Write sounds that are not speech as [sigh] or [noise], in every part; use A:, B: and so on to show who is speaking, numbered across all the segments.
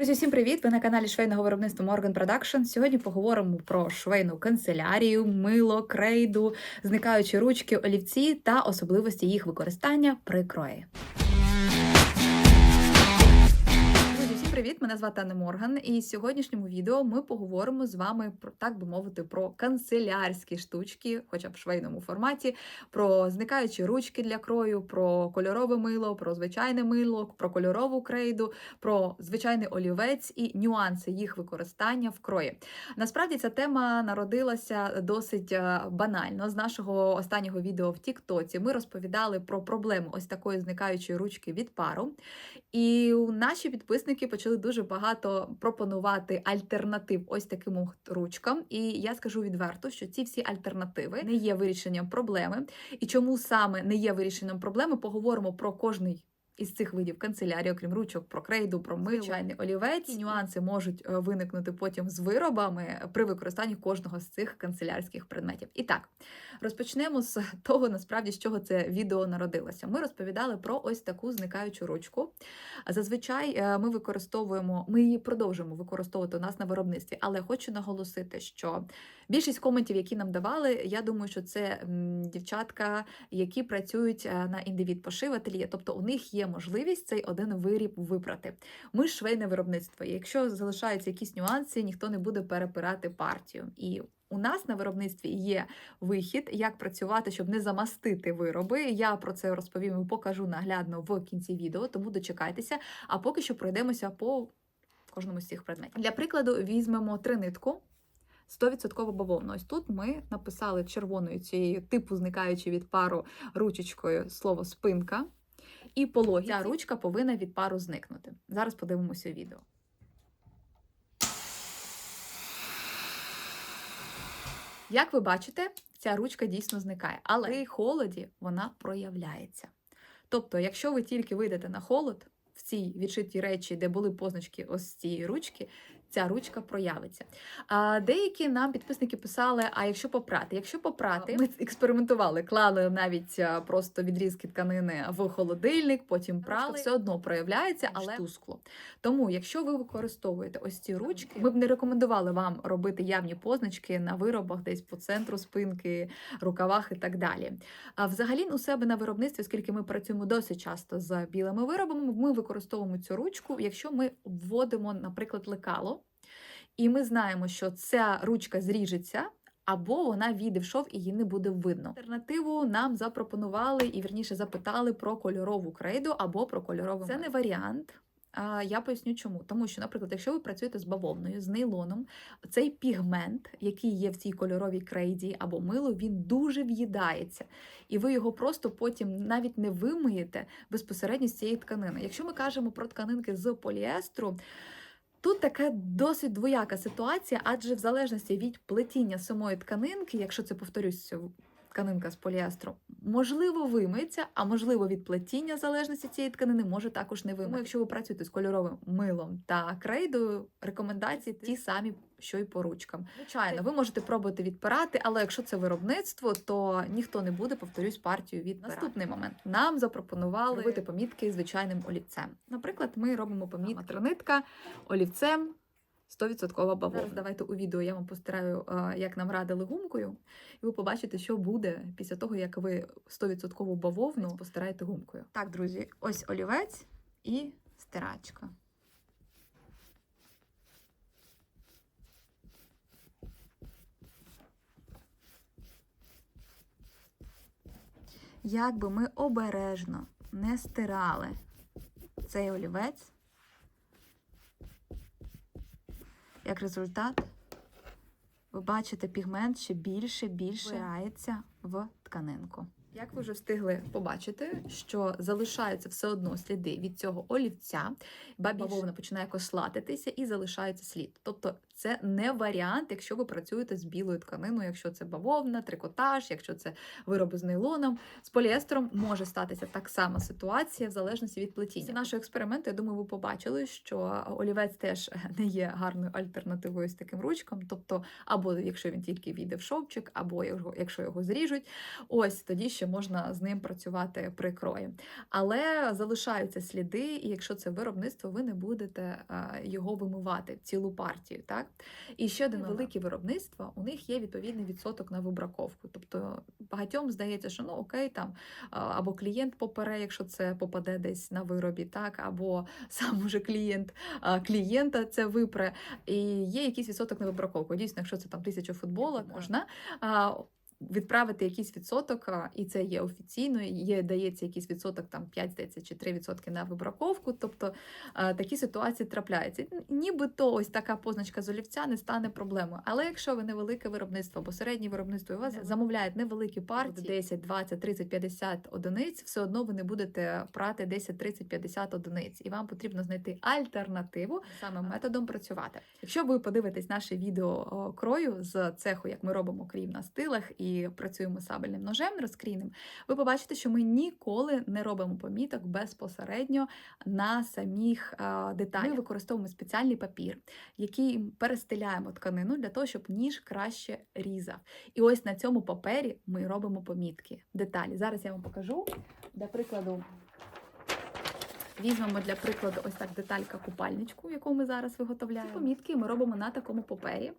A: Друзі, всім привіт! Ви на каналі швейного виробництва Morgan Production. Сьогодні поговоримо про швейну канцелярію, мило, крейду, зникаючі ручки, олівці та особливості їх використання при крої. Мене звати Анна Морган, і в сьогоднішньому відео ми поговоримо з вами про так би мовити про канцелярські штучки, хоча б в швейному форматі, про зникаючі ручки для крою, про кольорове мило, про звичайне мило, про кольорову крейду, про звичайний олівець і нюанси їх використання в крої. Насправді ця тема народилася досить е, банально. З нашого останнього відео в Тіктоці ми розповідали про проблему ось такої зникаючої ручки від пару. І наші підписники почали дуже багато пропонувати альтернатив ось таким ручкам. І я скажу відверто, що ці всі альтернативи не є вирішенням проблеми. І чому саме не є вирішенням проблеми, поговоримо про кожний. Із цих видів канцелярії, окрім ручок, про крейду, про мило, звичайний олівець. І нюанси можуть е, виникнути потім з виробами при використанні кожного з цих канцелярських предметів. І так, розпочнемо з того, насправді, з чого це відео народилося. Ми розповідали про ось таку зникаючу ручку. Зазвичай е, ми використовуємо, ми її продовжуємо використовувати у нас на виробництві, але хочу наголосити, що більшість коментів, які нам давали, я думаю, що це дівчатка, які працюють е, на індивід пошив ательє, тобто у них є можливість цей один виріб випрати. Ми швейне виробництво. Якщо залишаються якісь нюанси, ніхто не буде перепирати партію. І у нас на виробництві є вихід, як працювати, щоб не замастити вироби. Я про це розповім і покажу наглядно в кінці відео, тому дочекайтеся. А поки що пройдемося по кожному з цих предметів. Для прикладу, візьмемо тринитку. 100% бавовну. Ось тут ми написали червоною цією типу зникаючи від пару ручечкою слово спинка. І по логіці ця ручка повинна від пару зникнути. Зараз подивимося відео. Як ви бачите, ця ручка дійсно зникає, але при холоді вона проявляється. Тобто, якщо ви тільки вийдете на холод, в цій відшитій речі, де були позначки ось цієї ручки, ця ручка проявиться. А деякі нам підписники писали: а якщо попрати? Якщо попрати, ми експериментували, клали навіть просто відрізки тканини в холодильник, потім прали. Все одно проявляється, але тускло. Тому, якщо ви використовуєте ось ці ручки, ми б не рекомендували вам робити явні позначки на виробах, десь по центру спинки, рукавах і так далі. А взагалі у себе на виробництві, оскільки ми працюємо досить часто з білими виробами, ми використовуємо цю ручку, якщо ми вводимо, наприклад, лекало. І ми знаємо, що ця ручка зріжеться. Або вона війде в шов і її не буде видно. Альтернативу нам запропонували і вірніше запитали про кольорову крейду або про кольорову. Це не варіант. Я поясню, чому. Тому що, наприклад, якщо ви працюєте з бавовною, з нейлоном, цей пігмент, який є в цій кольоровій крейді або мило, він дуже в'їдається. І ви його просто потім навіть не вимиєте безпосередньо з цієї тканини. Якщо ми кажемо про тканинки з поліестру. Тут така досить двояка ситуація, адже в залежності від плетіння самої тканинки, якщо це повторюсь, тканинка з поліестру, можливо, вимиється, а можливо, від плетіння залежності цієї тканини може також не вимити. Тому Якщо ви працюєте з кольоровим милом та крейдою, рекомендації ті самі, що й по ручкам. Звичайно, ви можете пробувати відпирати, але якщо це виробництво, то ніхто не буде, повторюсь, партію відпирати. Наступний момент нам запропонували робити помітки звичайним олівцем. Наприклад, ми робимо помітки матернитка олівцем. 100% бавовна. Зараз давайте у відео я вам постараю, як нам радили гумкою, і ви побачите, що буде після того, як ви 100% бавовну постараєте гумкою. Так, друзі, ось олівець і стирачка. Як би ми обережно не стирали цей олівець, як результат, ви бачите, пігмент ще більше більше вирається в тканинку. Як ви вже встигли побачити, що залишаються все одно сліди від цього олівця, бавовна починає кослатитися і залишається слід. Тобто це не варіант, якщо ви працюєте з білою тканиною, якщо це бавовна, трикотаж, якщо це вироби з нейлоном. З поліестером може статися так само ситуація в залежності від плетіння. Нашого експерименту, я думаю, ви побачили, що олівець теж [laughs] не є гарною альтернативою з таким ручком. Тобто, або якщо він тільки війде в шовчик, або якщо його зріжуть, ось тоді ще можна з ним працювати при крої. Але залишаються сліди, і якщо це виробництво, ви не будете е, його вимивати цілу партію. Так? І ще один велике виробництво, у них є відповідний відсоток на вибраковку. Тобто багатьом здається, що ну окей, там або клієнт попере, якщо це попаде десь на виробі, так, або [laughs] сам уже клієнт клієнта це випре. І є якийсь відсоток на вибраковку. Дійсно, якщо це там тисяча футболок, можна. Відправити якийсь відсоток, і це є офіційно, є дається якийсь відсоток, там 5, здається, чи 3 відсотки на вибраковку. Тобто такі ситуації трапляються. Нібито ось така позначка з олівця не стане проблемою. Але якщо ви невелике виробництво або середнє виробництво, і у вас замовляють невеликі партії, 10, 20, 30, 50 одиниць, все одно ви не будете прати 10, 30, 50 одиниць, і вам потрібно знайти альтернативу саме методом працювати. Якщо ви подивитесь наше відео крою з цеху, як ми робимо крім на стилах і працюємо сабельним ножем розкрійним, ви побачите, що ми ніколи не робимо поміток безпосередньо на самих деталях. Ми використовуємо спеціальний папір, який перестиляємо тканину для того, щоб ніж краще різав. І ось на цьому папері ми робимо помітки, деталі. Зараз я вам покажу для прикладу. Візьмемо для прикладу ось так деталька купальничку, яку ми зараз виготовляємо. Ці помітки ми робимо на такому папері.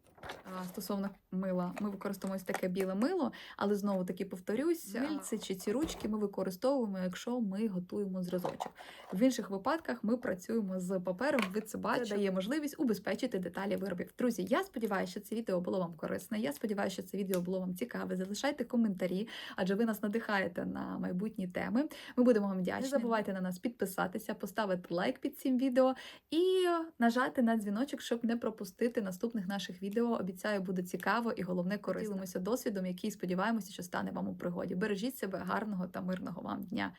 A: Стосовно мила, ми використовуємо ось таке біле мило, але знову таки повторюсь, мильці чи ці ручки ми використовуємо, якщо ми готуємо зразочок. В інших випадках ми працюємо з папером. Ви це бачите, Це дає можливість убезпечити деталі виробів. Друзі, я сподіваюся, що це відео було вам корисне. Я сподіваюся, що це відео було вам цікаве. Залишайте коментарі, адже ви нас надихаєте на майбутні теми. Ми будемо вам вдячні. Не забувайте на нас підписатися, поставити лайк під цим відео і нажати на дзвіночок, щоб не пропустити наступних наших відео. Обіцяю, буде цікаво і головне користуємося досвідом, який сподіваємося, що стане вам у пригоді. Бережіть себе гарного та мирного вам дня.